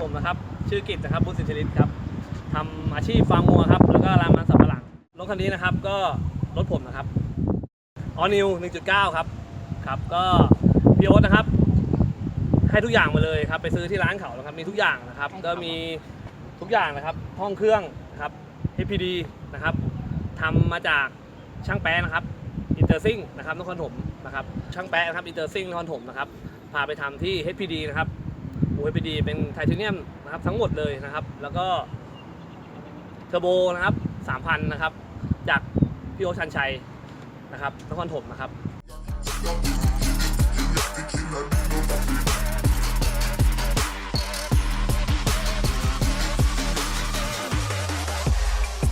ผมนะครับชื่อกิตนะครับบุญสิทธิฤทธิ์ครับทำอาชีพฟาร์มวัวครับแล้วก็รามมันสำปะหลังรถคันนี้นะครับก็รถผมนะครับออนิว1.9 ครับครับก็พี่โอ๊ตนะครับ ให้ทุกอย่างมาเลยครับ ไปซื้อที่ร้านเขานะครับมีทุกอย่างนะครับ ก็มีทุกอย่างนะครับ ห้องเครื่องนะครับ HPD นะครับทำมาจากช่างแป๊ะนะครับอินเตอร์ซิงนะครับนครถมนะครับช่างแป๊ะนะครับอินเตอร์ซิงนครถมนะครับพาไปทำที่ HPD นะครับ โอ้ HPD เป็นไทเทเนียมนะครับทั้งหมดเลยนะครับ แล้วก็เทอร์โบนะครับ3,000นะครับ จากพี่โอชันชัยนะครับนครถมนะครับ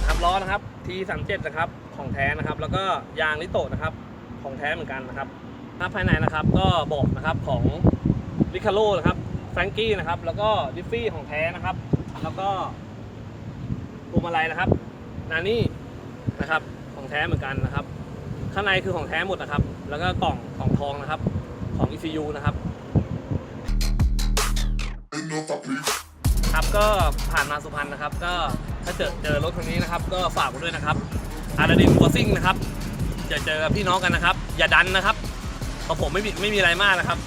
นะครับล้อนะครับ T37 นะครับของแท้นะครับ แล้วก็ยางลิโตนะครับของแท้เหมือนกันนะครับหน้าภายในนะครับก็บอกนะครับของริคาโ o นะครับ แฟรงกี้นะครับ แล้วก็ดิฟฟี่ของแท้นะครับ แล้วก็พวงมาลัยนะครับ นานี่นะครับ ของแท้เหมือนกันนะครับ ข้างในคือของแท้หมดนะครับ แล้วก็กล่องของทองนะครับ ของ ECU นะครับครับก็ผ่านมาสุพรรณนะครับ ก็ถ้าเจอเจอรถคันนี้นะครับ ก็ฝากไว้ด้วยนะครับอาราดินบัวซิ่งนะครับจอเจอพี่น้องกันนะครับ อย่าดันนะครับเพราะผมไม่มีไม่มีอะไรมากนะครับ